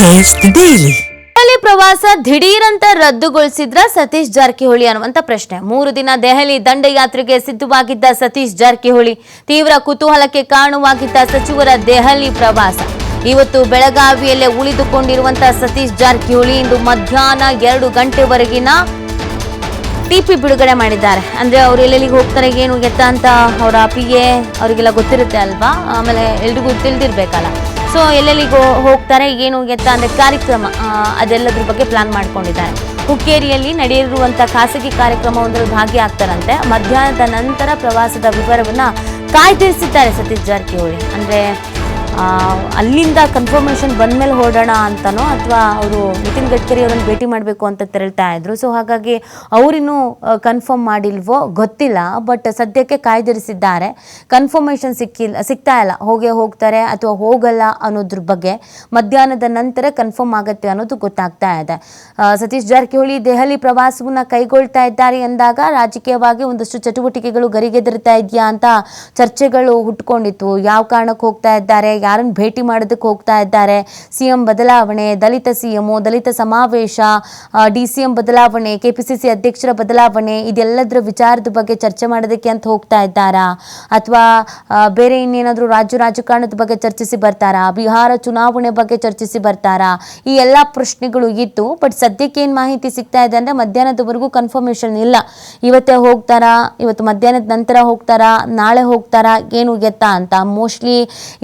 Taste daily. ಪ್ರವಾಸ ದಿಢೀರಂತ ರದ್ದುಗೊಳಿಸಿದ್ರ ಸತೀಶ್ ಜಾರಕಿಹೊಳಿ ಅನ್ನುವಂತ ಪ್ರಶ್ನೆ. ಮೂರು ದಿನ ದೆಹಲಿ ದಂಡಯಾತ್ರೆಗೆ ಸಿದ್ಧವಾಗಿದ್ದ ಸತೀಶ್ ಜಾರಕಿಹೊಳಿ ತೀವ್ರ ಕುತೂಹಲಕ್ಕೆ ಕಾರಣವಾಗಿದ್ದ ಸಚಿವರ ದೆಹಲಿ ಪ್ರವಾಸ. ಇವತ್ತು ಬೆಳಗಾವಿಯಲ್ಲೇ ಉಳಿದುಕೊಂಡಿರುವಂತ ಸತೀಶ್ ಜಾರಕಿಹೊಳಿ ಇಂದು ಮಧ್ಯಾಹ್ನ ಎರಡು ಗಂಟೆವರೆಗಿನ ಟಿಪಿ ಬಿಡುಗಡೆ ಮಾಡಿದ್ದಾರೆ. ಅಂದ್ರೆ ಅವ್ರು ಎಲ್ಲೆಲ್ಲಿಗೆ ಹೋಗ್ತಾರೆ, ಏನು, ಎತ್ತ ಅಂತ ಅವರ ಪಿ ಅವರಿಗೆಲ್ಲ ಗೊತ್ತಿರುತ್ತೆ ಅಲ್ವಾ? ಆಮೇಲೆ ಎಲ್ರಿಗೂ ತಿಳಿದಿರ್ಬೇಕಲ್ಲ. ಸೊ ಎಲ್ಲೆಲ್ಲಿಗೆ ಹೋಗ್ತಾರೆ, ಏನು ಎತ್ತ ಅಂದರೆ ಕಾರ್ಯಕ್ರಮ ಅದೆಲ್ಲದ್ರ ಬಗ್ಗೆ ಪ್ಲಾನ್ ಮಾಡ್ಕೊಂಡಿದ್ದಾರೆ. ಹುಕ್ಕೇರಿಯಲ್ಲಿ ನಡೆಯಿರುವಂಥ ಖಾಸಗಿ ಕಾರ್ಯಕ್ರಮವೊಂದರಲ್ಲಿ ಭಾಗಿಯಾಗ್ತಾರಂತೆ. ಮಧ್ಯಾಹ್ನದ ನಂತರ ಪ್ರವಾಸದ ವಿವರವನ್ನು ಕಾಯ್ದಿರಿಸಿದ್ದಾರೆ ಸತೀಶ್ ಜಾರಕಿಹೊಳಿ. ಅಂದ್ರೆ ಅಲ್ಲಿಂದ ಕನ್ಫರ್ಮೇಷನ್ ಬಂದ್ಮೇಲೆ ಹೊರಡೋಣ ಅಂತನೋ ಅಥವಾ ಅವರು ನಿತಿನ್ ಗಡ್ಕರಿ ಅವರನ್ನು ಭೇಟಿ ಮಾಡಬೇಕು ಅಂತ ತೆರಳ್ತಾ ಇದ್ರು. ಸೊ ಹಾಗಾಗಿ ಅವರಿನ್ನೂ ಕನ್ಫರ್ಮ್ ಮಾಡಿಲ್ವೋ ಗೊತ್ತಿಲ್ಲ ಬಟ್ ಸದ್ಯಕ್ಕೆ ಕಾಯ್ದಿರಿಸಿದ್ದಾರೆ. ಕನ್ಫರ್ಮೇಷನ್ ಸಿಕ್ಕಿಲ್ಲ ಸಿಗ್ತಾ ಇಲ್ಲ. ಹೋಗೇ ಹೋಗ್ತಾರೆ ಅಥವಾ ಹೋಗಲ್ಲ ಅನ್ನೋದ್ರ ಬಗ್ಗೆ ಮಧ್ಯಾಹ್ನದ ನಂತರ ಕನ್ಫರ್ಮ್ ಆಗುತ್ತೆ ಅನ್ನೋದು ಗೊತ್ತಾಗ್ತಾ ಇದೆ. ಸತೀಶ್ ಜಾರಕಿಹೊಳಿ, ದೆಹಲಿ ಪ್ರವಾಸವನ್ನು ಕೈಗೊಳ್ತಾ ಇದ್ದಾರೆ ಎಂದಾಗ ರಾಜಕೀಯವಾಗಿ ಒಂದಷ್ಟು ಚಟುವಟಿಕೆಗಳು ಗರಿಗೆದರ್ತಾ ಇದೆಯಾ ಅಂತ ಚರ್ಚೆಗಳು ಹುಟ್ಕೊಂಡಿತ್ತು. ಯಾವ ಕಾರಣಕ್ಕೆ ಹೋಗ್ತಾ ಇದ್ದಾರೆ? ಯಾರನ್ನು ಭೇಟಿ ಮಾಡೋದಕ್ಕೆ ಹೋಗ್ತಾ ಇದ್ದಾರೆ? ಸಿ ಎಂ ಬದಲಾವಣೆ, ದಲಿತ ಸಿ ಎಂ ದಲಿತ ಸಮಾವೇಶ ಡಿ ಸಿ ಎಂ ಬದಲಾವಣೆ ಸಿ ಅಧ್ಯಕ್ಷರ ಬದಲಾವಣೆ, ಇದೆಲ್ಲದರ ವಿಚಾರದ ಬಗ್ಗೆ ಚರ್ಚೆ ಮಾಡೋದಕ್ಕೆ ಅಂತ ಹೋಗ್ತಾ ಇದ್ದಾರಾ? ಅಥವಾ ಬೇರೆ ಇನ್ನೇನಾದರೂ ರಾಜ್ಯ ರಾಜಕಾರಣದ ಬಗ್ಗೆ ಚರ್ಚಿಸಿ ಬರ್ತಾರಾ? ಬಿಹಾರ ಚುನಾವಣೆ ಬಗ್ಗೆ ಚರ್ಚಿಸಿ ಬರ್ತಾರಾ? ಈ ಎಲ್ಲ ಪ್ರಶ್ನೆಗಳು ಇತ್ತು ಬಟ್ ಸದ್ಯಕ್ಕೆ ಏನು ಮಾಹಿತಿ ಸಿಗ್ತಾ ಇದೆ ಅಂದರೆ ಮಧ್ಯಾಹ್ನದವರೆಗೂ ಕನ್ಫರ್ಮೇಷನ್ ಇಲ್ಲ. ಇವತ್ತೇ ಹೋಗ್ತಾರಾ? ಇವತ್ತು ಮಧ್ಯಾಹ್ನದ ನಂತರ ಹೋಗ್ತಾರಾ? ನಾಳೆ ಹೋಗ್ತಾರಾ? ಏನು ಎತ್ತಾ ಅಂತ? ಮೋಸ್ಟ್ಲಿ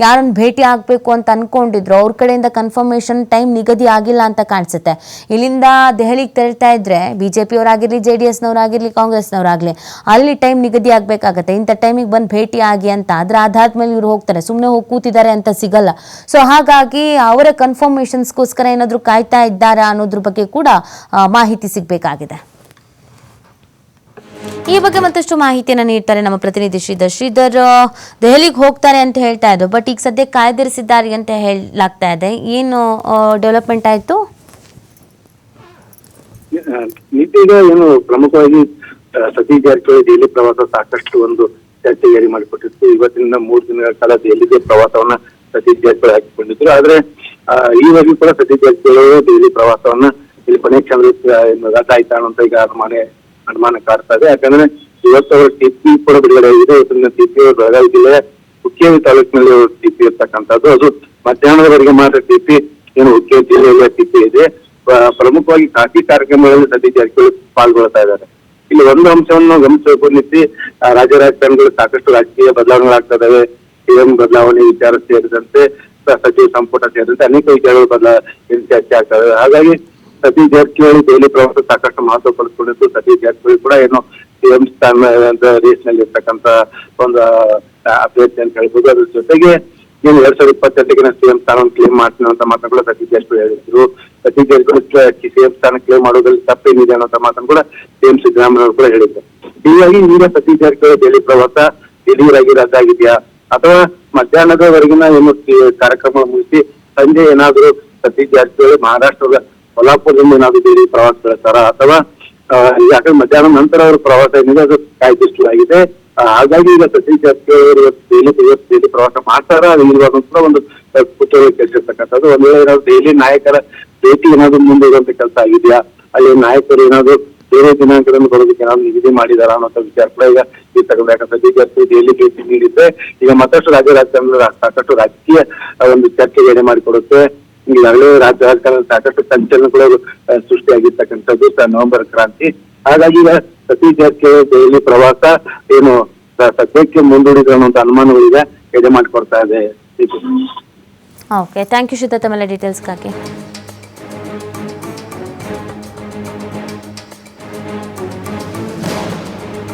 ಯಾರನ್ನು ಭೇಟಿ ಆಗಬೇಕು ಅಂತ ಅನ್ಕೊಂಡಿದ್ರು. ಅವ್ರ ಕಡೆಯಿಂದ ಕನ್ಫರ್ಮೇಷನ್ ಟೈಮ್ ನಿಗದಿ ಆಗಿಲ್ಲ ಅಂತ ಕಾಣಿಸುತ್ತೆ. ಇಲ್ಲಿಂದ ದೆಹಲಿಗೆ ತೆರಳ್ತಾ ಇದ್ರೆ ಬಿ ಜೆ ಪಿಯವರಾಗಿರಲಿ ಜೆ ಡಿ ಎಸ್ನವರಾಗಿರಲಿ ಕಾಂಗ್ರೆಸ್ನವರಾಗಲಿ, ಅಲ್ಲಿ ಟೈಮ್ ನಿಗದಿ ಆಗಬೇಕಾಗತ್ತೆ. ಇಂಥ ಟೈಮಿಗೆ ಬಂದು ಭೇಟಿ ಆಗಿ ಅಂತ ಅದರ ಆಧಾರದ ಇವ್ರು ಹೋಗ್ತಾರೆ. ಸುಮ್ಮನೆ ಹೋಗಿ ಕೂತಿದ್ದಾರೆ ಅಂತ ಸಿಗಲ್ಲ. ಸೊ ಹಾಗಾಗಿ ಅವರ ಕನ್ಫರ್ಮೇಷನ್ಸ್ಗೋಸ್ಕರ ಏನಾದರೂ ಕಾಯ್ತಾ ಇದ್ದಾರಾ ಅನ್ನೋದ್ರ ಬಗ್ಗೆ ಕೂಡ ಮಾಹಿತಿ ಸಿಗಬೇಕಾಗಿದೆ. ಈ ಬಗ್ಗೆ ಮತ್ತಷ್ಟು ಮಾಹಿತಿಯನ್ನು ನೀಡ್ತಾರೆ ನಮ್ಮ ಪ್ರತಿನಿಧಿ ಶ್ರೀಧರ್. ಶ್ರೀಧರ್ ದೆಹಲಿಗೆ ಹೋಗ್ತಾರೆ ಅಂತ ಹೇಳ್ತಾ ಇದ್ರು, ಬಟ್ ಈಗ ಸದ್ಯ ಕಾಯ್ದಿರಿಸಿದ್ದಾರೆ ಅಂತ ಹೇಳಲಾಗ್ತಾ ಇದೆ. ಏನು ಡೆವಲಪ್ಮೆಂಟ್ ಆಯ್ತು? ಏನು ಪ್ರಮುಖವಾಗಿ ಸತೀಶ್ ಜಾರಕಿಹೊಳಿ ದೆಹಲಿ ಪ್ರವಾಸ ಸಾಕಷ್ಟು ಒಂದು ಚರ್ಚೆ ಜಾರಿ ಮಾಡಿಕೊಟ್ಟಿತ್ತು. ಇವತ್ತಿನಿಂದ ಮೂರು ದಿನಗಳ ಕಾಲ ದೆಹಲಿಗೆ ಪ್ರವಾಸವನ್ನ ಸತೀಶ್ ಜಾರಕಿಹೊಳಿ ಹಾಕಿಕೊಂಡಿದ್ರು. ಆದ್ರೆ ಈವರೆಗೂ ಕೂಡ ಸತೀಶ್ ಜಾರಕಿಹೊಳಿ ದೆಹಲಿ ಪ್ರವಾಸವನ್ನ ಇಲ್ಲಿ ಕೊನೆ ಏನು ಅಂತ ಈಗ ಅನುಮಾನ ಅನುಮಾನ ಕಾಡ್ತಾ ಇದೆ. ಯಾಕಂದ್ರೆ ಇವತ್ತು ಅವರು ಟಿಪಿ ಕೂಡ ಬಿಡುಗಡೆ ಆಗಿದೆ. ಇವತ್ತಿನ ಟಿಪಿ ಬೆಳಗಾವಿ ಜಿಲ್ಲೆ ಹುಕ್ಕೇರಿ ತಾಲೂಕಿನಲ್ಲಿ ಟಿಪಿ ಇರ್ತಕ್ಕಂಥದ್ದು. ಅದು ಮಧ್ಯಾಹ್ನದವರೆಗೆ ಮಾತ್ರ ಟಿಪಿ ಏನು ಹುಕ್ಕೇರಿ ಜಿಲ್ಲೆಯಲ್ಲಿ ಟಿಪಿ ಇದೆ. ಪ್ರಮುಖವಾಗಿ ಖಾಸಗಿ ಕಾರ್ಯಕ್ರಮಗಳಲ್ಲಿ ಸತೀಶ್ ಜಾರಕಿಹೊಳಿ ಪಾಲ್ಗೊಳ್ತಾ ಇದ್ದಾರೆ. ಇಲ್ಲಿ ಒಂದು ಅಂಶವನ್ನು ಆ, ರಾಜ್ಯ ರಾಜಕಾರಣಿಗಳು ಸಾಕಷ್ಟು ರಾಜಕೀಯ ಬದಲಾವಣೆಗಳಾಗ್ತಾ ಇದಾವೆ ಸಿಎಂ ಬದಲಾವಣೆ ವಿಚಾರ ಸೇರಿದಂತೆ ಸಚಿವ ಸಂಪುಟ ಸೇರಿದಂತೆ ಅನೇಕ ವಿಚಾರಗಳು ಬದಲಾ ಚರ್ಚೆ ಆಗ್ತಾ ಇದಾವೆ ಹಾಗಾಗಿ ಸತೀಶ್ ಜಾರಕಿಹೊಳಿ ದೆಹಲಿ ಪ್ರವಾಸ ಸಾಕಷ್ಟು ಮಹತ್ವ ಪಡೆದುಕೊಂಡಿದ್ದು ಸತೀಶ್ ಜಾರಕಿಹೊಳಿ ಕೂಡ ಏನು ಸಿಎಂ ಸ್ಥಾನ ರೇಸ್ನಲ್ಲಿ ಇರ್ತಕ್ಕಂತ ಒಂದು ಅಭ್ಯರ್ಥಿ ಅಂತ ಹೇಳ್ಬೋದು. ಅದ್ರ ಜೊತೆಗೆ ನೀವು ಎರಡ್ ಸಾವಿರದ ಇಪ್ಪತ್ತೆಂಟಕ್ಕೆ ಸಿಎಂ ಸ್ಥಾನವನ್ನು ಕ್ಲೇಮ್ ಮಾಡ್ತೀನಿ ಅಂತ ಮಾತನ್ನು ಕೂಡ ಸತೀಶ್ ಜಾರಕಿಹೊಳಿ ಹೇಳಿದ್ರು. ಸತೀಶ್ ಜಾರಕಿಹೊಳಿ ಸಿಎಂ ಸ್ಥಾನ ಕ್ಲೇಮ್ ಮಾಡೋದ್ರಲ್ಲಿ ತಪ್ಪೇನಿದೆ ಅನ್ನೋ ಮಾತನ್ನು ಕೂಡ ಸಿಎಂ ಸಿದ್ದರಾಮಯ್ಯ ಕೂಡ ಹೇಳಿದ್ರು. ಹೀಗಾಗಿ ಈಗ ಸತೀಶ್ ಜಾರಕಿಹೊಳಿ ದೆಹಲಿ ಪ್ರವಾಸ ದಿಢೀರಾಗಿ ರದ್ದಾಗಿದೆಯಾ ಅಥವಾ ಮಧ್ಯಾಹ್ನದವರೆಗಿನ ಏನು ಕಾರ್ಯಕ್ರಮ ಮುಗಿಸಿ ಸಂಜೆ ಏನಾದರೂ ಸತೀಶ್ ಜಾರಕಿಹೊಳಿ ಮಹಾರಾಷ್ಟ್ರದ ಕೊಲ್ಹಾಪುರದಿಂದ ಏನಾದ್ರು ಬೇರೆ ಪ್ರವಾಸ ಬೆಳೆಸ್ತಾರ ಅಥವಾ ಯಾಕಂದ್ರೆ ಮಧ್ಯಾಹ್ನ ನಂತರ ಅವರು ಪ್ರವಾಸ ಏನಿದೆ ಅದು ಕಾಯ್ದಿಷ್ಟು ಆಗಿದೆ ಹಾಗಾಗಿ ಈಗ ಸಚಿನ್ ಜಾರಕಿಹೊಳಿ ದೆಹಲಿ ದೆಹಲಿ ಪ್ರವಾಸ ಮಾಡ್ತಾರ? ಇಲ್ವಾ ಕೂಡ ಒಂದು ಕುತೂಹಲ ಕೆಲ್ಸಿರ್ತಕ್ಕಂಥದ್ದು ಒಂದು ವೇಳೆ ಏನಾದ್ರು ದೆಹಲಿ ನಾಯಕರ ಭೇಟಿ ಏನಾದ್ರು ಮುಂದೂಡುವಂತ ಕೆಲಸ ಆಗಿದೆಯಾ? ಅಲ್ಲಿ ನಾಯಕರು ಏನಾದ್ರು ಬೇರೆ ದಿನಾಂಕಗಳನ್ನು ಬರೋದಕ್ಕೆ ಏನಾದ್ರು ನಿಗದಿ ಮಾಡಿದಾರ ಅನ್ನೋ ವಿಚಾರ ಕೂಡ ಈಗ ಈ ಯಾಕಂದ್ರೆ ಚರ್ಚೆ ದೆಹಲಿ ಭೇಟಿ ನೀಡಿದ್ರೆ ಈಗ ಮತ್ತಷ್ಟು ರಾಜ್ಯ ರಾಜಕಾರಣದ ಸಾಕಷ್ಟು ರಾಜಕೀಯ ಒಂದು ಚರ್ಚೆಗೆ ಎಡೆ ಮಾಡಿಕೊಡುತ್ತೆ. ಈಗಾಗಲೇ ರಾಜ್ಯ ರಾಜಕಾರಣದಲ್ಲಿ ಸಾಕಷ್ಟು ಸಂಚಲನಗಳು ಸೃಷ್ಟಿಯಾಗಿರ್ತಕ್ಕಂಥದ್ದು ನವೆಂಬರ್ ಕ್ರಾಂತಿ. ಹಾಗಾಗಿ ಈಗ ಸತೀಶ್ ಜಾರಕಿಹೊಳಿ ದೆಹಲಿ ಪ್ರವಾಸ, ಏನು ಸದ್ಯಕ್ಕೆ ಮುಂದೂಡಿದ್ರು ಅನ್ನುವಂತ ಅನುಮಾನಗಳಿಗೆ ಎಡೆ ಮಾಡಿಕೊಡ್ತಾ ಇದೆ. ಓಕೆ ಥ್ಯಾಂಕ್ ಯು ಮೇಲೆ ಡೀಟೇಲ್ಸ್ ಡೀಟೇಲ್ಸ್ಗಾಗಿ